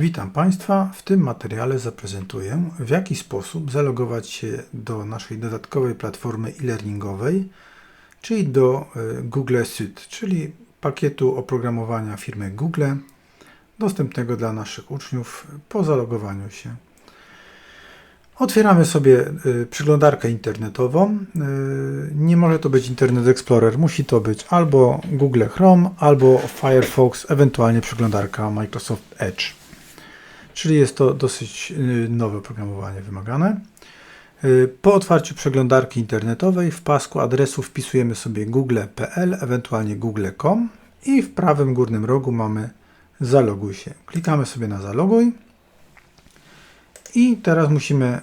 Witam Państwa. W tym materiale zaprezentuję, w jaki sposób zalogować się do naszej dodatkowej platformy e-learningowej, czyli do e, Google Suite, czyli pakietu oprogramowania firmy Google, dostępnego dla naszych uczniów po zalogowaniu się. Otwieramy sobie y, przeglądarkę internetową. Y, Nie może to być Internet Explorer, musi to być albo Google Chrome, albo Firefox, ewentualnie przeglądarka Microsoft Edge. Czyli jest to dosyć y, nowe oprogramowanie wymagane. Y, Po otwarciu przeglądarki internetowej w pasku adresu wpisujemy sobie google.pl, ewentualnie google.com i w prawym górnym rogu mamy zaloguj się. Klikamy sobie na zaloguj i teraz musimy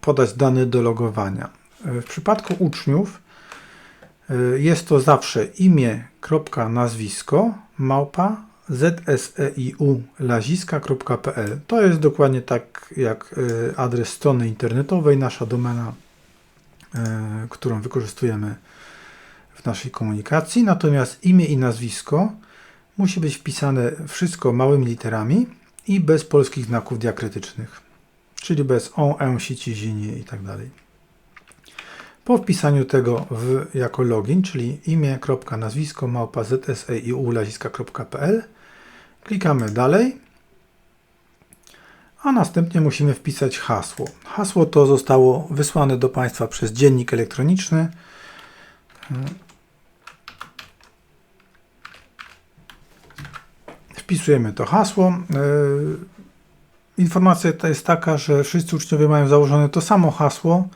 podać dane do logowania. Y, W przypadku uczniów jest to zawsze imię, kropka, nazwisko, małpa, zseiu laziska.pl. To jest dokładnie tak jak y, adres strony internetowej, nasza domena, y, którą wykorzystujemy w naszej komunikacji. Natomiast imię i nazwisko musi być wpisane wszystko małymi literami i bez polskich znaków diakrytycznych, czyli bez on, e, sici, zinie i tak dalej. Po wpisaniu tego w, jako login, czyli imię, nazwisko, małpa zseiu laziska.pl, klikamy dalej, a następnie musimy wpisać hasło. Hasło to zostało wysłane do Państwa przez dziennik elektroniczny. Wpisujemy to hasło. Yy, Informacja ta jest taka, że wszyscy uczniowie mają założone to samo hasło,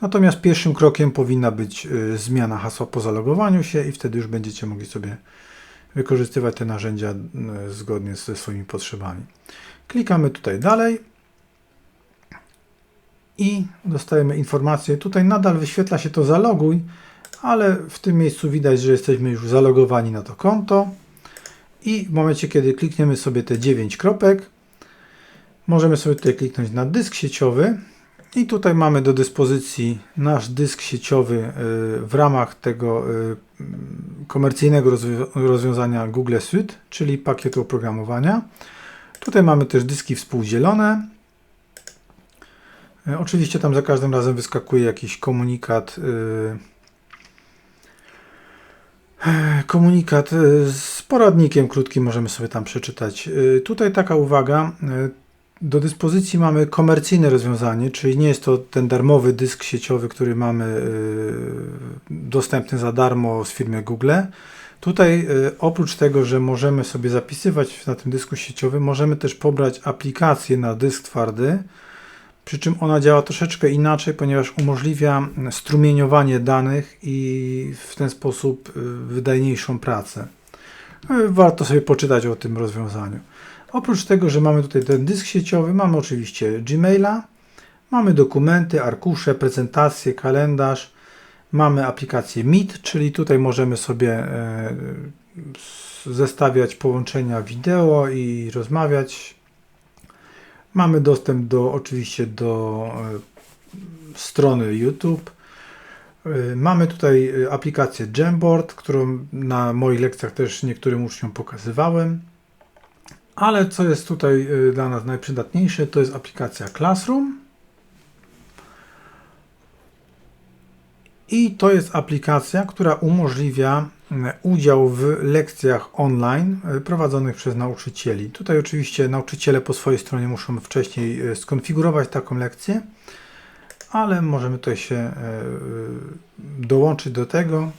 natomiast pierwszym krokiem powinna być y, zmiana hasła po zalogowaniu się i wtedy już będziecie mogli sobie wykorzystywać te narzędzia zgodnie ze swoimi potrzebami. Klikamy tutaj dalej i dostajemy informację. Tutaj nadal wyświetla się to zaloguj, ale w tym miejscu widać, że jesteśmy już zalogowani na to konto i w momencie, kiedy klikniemy sobie te 9 kropek, Możemy sobie tutaj kliknąć na dysk sieciowy i tutaj mamy do dyspozycji nasz dysk sieciowy y, w ramach tego y, komercyjnego rozwią- rozwiązania Google Suite, czyli pakietu oprogramowania. Tutaj mamy też dyski współdzielone. Y, Oczywiście tam za każdym razem wyskakuje jakiś komunikat. y, Komunikat y, z poradnikiem krótkim możemy sobie tam przeczytać. Y, Tutaj taka uwaga. Y, do dyspozycji mamy komercyjne rozwiązanie, czyli nie jest to ten darmowy dysk sieciowy, który mamy y, dostępny za darmo z firmy Google. Tutaj y, oprócz tego, że możemy sobie zapisywać na tym dysku sieciowym, możemy też pobrać aplikację na dysk twardy, przy czym ona działa troszeczkę inaczej, ponieważ umożliwia strumieniowanie danych i w ten sposób y, wydajniejszą pracę. Y, Warto sobie poczytać o tym rozwiązaniu. Oprócz tego, że mamy tutaj ten dysk sieciowy, mamy oczywiście Gmaila, mamy dokumenty, arkusze, prezentacje, kalendarz, mamy aplikację Meet, czyli tutaj możemy sobie e, zestawiać połączenia wideo i rozmawiać. Mamy dostęp do oczywiście do e, strony YouTube. E, Mamy tutaj aplikację Jamboard, którą na moich lekcjach też niektórym uczniom pokazywałem. Ale co jest tutaj y, dla nas najprzydatniejsze, to jest aplikacja Classroom. I to jest aplikacja, która umożliwia mm, udział w lekcjach online y, prowadzonych przez nauczycieli. Tutaj oczywiście nauczyciele po swojej stronie muszą wcześniej y, skonfigurować taką lekcję, ale możemy tutaj się dołączyć do tego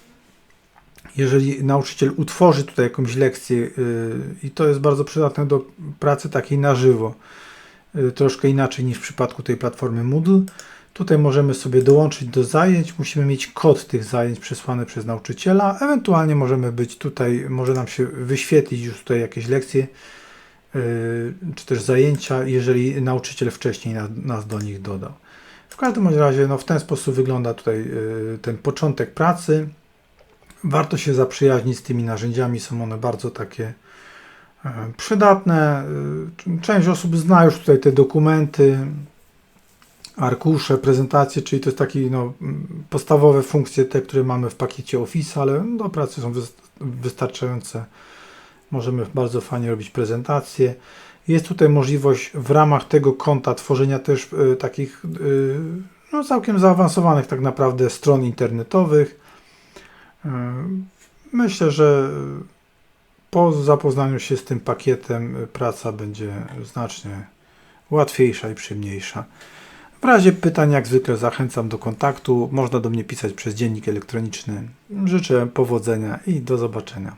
jeżeli nauczyciel utworzy tutaj jakąś lekcję yy, i to jest bardzo przydatne do pracy takiej na żywo, yy, troszkę inaczej niż w przypadku tej platformy Moodle. Tutaj możemy sobie dołączyć do zajęć, musimy mieć kod tych zajęć przesłany przez nauczyciela, ewentualnie możemy być tutaj, może nam się wyświetlić już tutaj jakieś lekcje, yy, czy też zajęcia, jeżeli nauczyciel wcześniej nas, nas do nich dodał. W każdym razie no, w ten sposób wygląda tutaj ten początek pracy. Warto się zaprzyjaźnić z tymi narzędziami, są one bardzo takie e, przydatne. E, Część osób zna już tutaj te dokumenty, arkusze, prezentacje, czyli to jest takie no, podstawowe funkcje, te, które mamy w pakiecie Office, ale do pracy są wys- wystarczające. Możemy bardzo fajnie robić prezentacje. Jest tutaj możliwość w ramach tego konta tworzenia też y, takich y, no, całkiem zaawansowanych tak naprawdę stron internetowych. Y, myślę, że po zapoznaniu się z tym pakietem praca będzie znacznie łatwiejsza i przyjemniejsza. W razie pytań, jak zwykle, zachęcam do kontaktu. Można do mnie pisać przez dziennik elektroniczny. Życzę powodzenia i do zobaczenia.